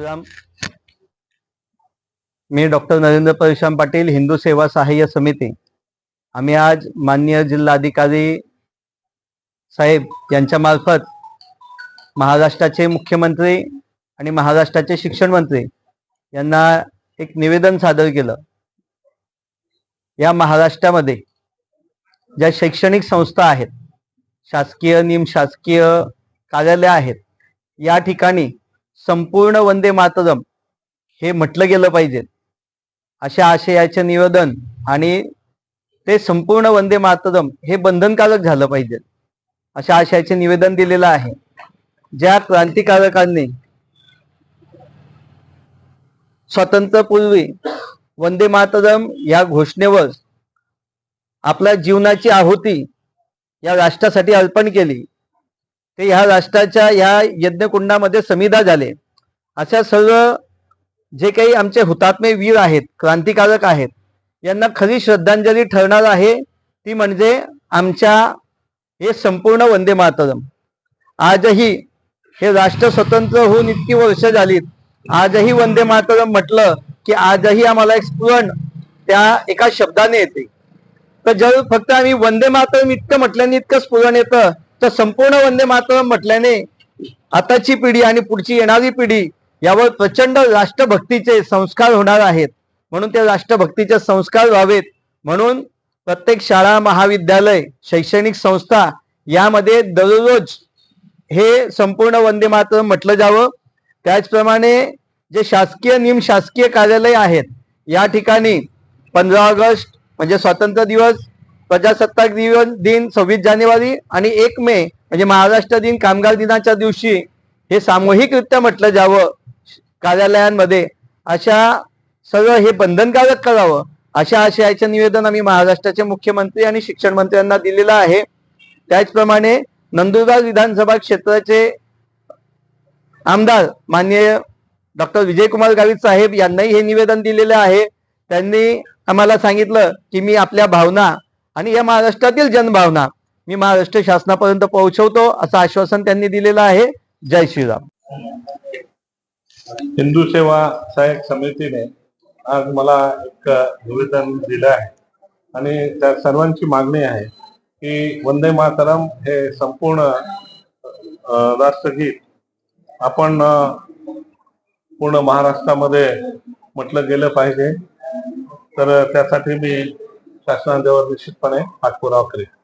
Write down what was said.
श्रीराम. मी डॉक्टर नरेंद्र परशुराम पाटील हिंदू सेवा सहाय्य समिती. आम्ही आज माननीय जिल्हाधिकारी साहेब यांच्या मार्फत महाराष्ट्राचे मुख्यमंत्री आणि महाराष्ट्राचे शिक्षण मंत्री यांना एक निवेदन सादर केलं. या महाराष्ट्रामध्ये ज्या शैक्षणिक संस्था आहेत शासकीय निमशासकीय कार्यालय आहेत या ठिकाणी संपूर्ण वंदे मातरम हे म्हटलं गेलं पाहिजे. अशा आशयाचे निवेदन आणि ते संपूर्ण वंदे मातरम हे बंधनकारक झालं पाहिजे. अशा आशयाचे निवेदन दिलेलं आहे. ज्या क्रांतिकारकांनी स्वातंत्र्यपूर्वी वंदे मातरम या घोषणेवर आपल्या जीवनाची आहुती या राष्ट्रासाठी अर्पण केली ते ह्या राष्ट्राच्या ह्या यज्ञकुंडामध्ये समिधा झाले. अशा सर्व जे काही आमचे हुतात्मे वीर आहेत क्रांतिकारक आहेत यांना खरी श्रद्धांजली ठरणार आहे ती म्हणजे आमच्या हे संपूर्ण वंदे मातरम. आजही हे राष्ट्र स्वतंत्र होऊन इतकी वर्ष झालीत. आजही वंदे मातरम म्हटलं की आजही आम्हाला एक स्फुरण त्या एका शब्दाने येते. तर जर फक्त आम्ही वंदे मातरम इतकं म्हटल्याने इतकं स्फुरण येतं तर संपूर्ण वंदे मातरम म्हटल्याने आताची पिढी आणि पुढची येणारी पिढी यावर प्रचंड राष्ट्रभक्तीचे संस्कार होणार आहेत. म्हणून ते राष्ट्रभक्तीचे संस्कार व्हावेत. म्हणून प्रत्येक शाळा महाविद्यालय शैक्षणिक संस्था यामध्ये दररोज हे संपूर्ण वंदे मातरम म्हटलं जावं. त्याचप्रमाणे जे शासकीय निमशासकीय कार्यालय आहेत या ठिकाणी पंधरा ऑगस्ट म्हणजे स्वातंत्र्य दिवस प्रजासत्ताक दिवस दिन सव्वीस जानेवारी आणि एक मे म्हणजे महाराष्ट्र दिन कामगार दिनाच्या दिवशी हे सामूहिकरित्या म्हटलं जावं. कार्यालयांमध्ये अशा सर्व हे बंधनकारक करावं अशा आशयाचे निवेदन आम्ही महाराष्ट्राचे मुख्यमंत्री आणि शिक्षण मंत्र्यांना दिलेलं आहे. त्याचप्रमाणे नंदुरबार विधानसभा क्षेत्राचे आमदार माननीय डॉक्टर विजयकुमार गावित साहेब यांनाही हे निवेदन दिलेलं आहे. त्यांनी आम्हाला सांगितलं की मी आपल्या भावना आणि या महाराष्ट्रातील जनभावना मी महाराष्ट्र शासनापर्यंत पोहोचवतो असं आश्वासन त्यांनी दिलेलं आहे. जय श्रीराम. हिंदू सेवा सहाय्यक समितीने आज मला एक निवेदन दिलं आहे. आणि त्या सर्वांची मागणी आहे की वंदे मातरम हे संपूर्ण राष्ट्रगीत आपण पूर्ण महाराष्ट्रामध्ये म्हटलं गेलं पाहिजे. तर त्यासाठी मी शासनाजवळ निश्चितपणे पाठपुरावा करेल.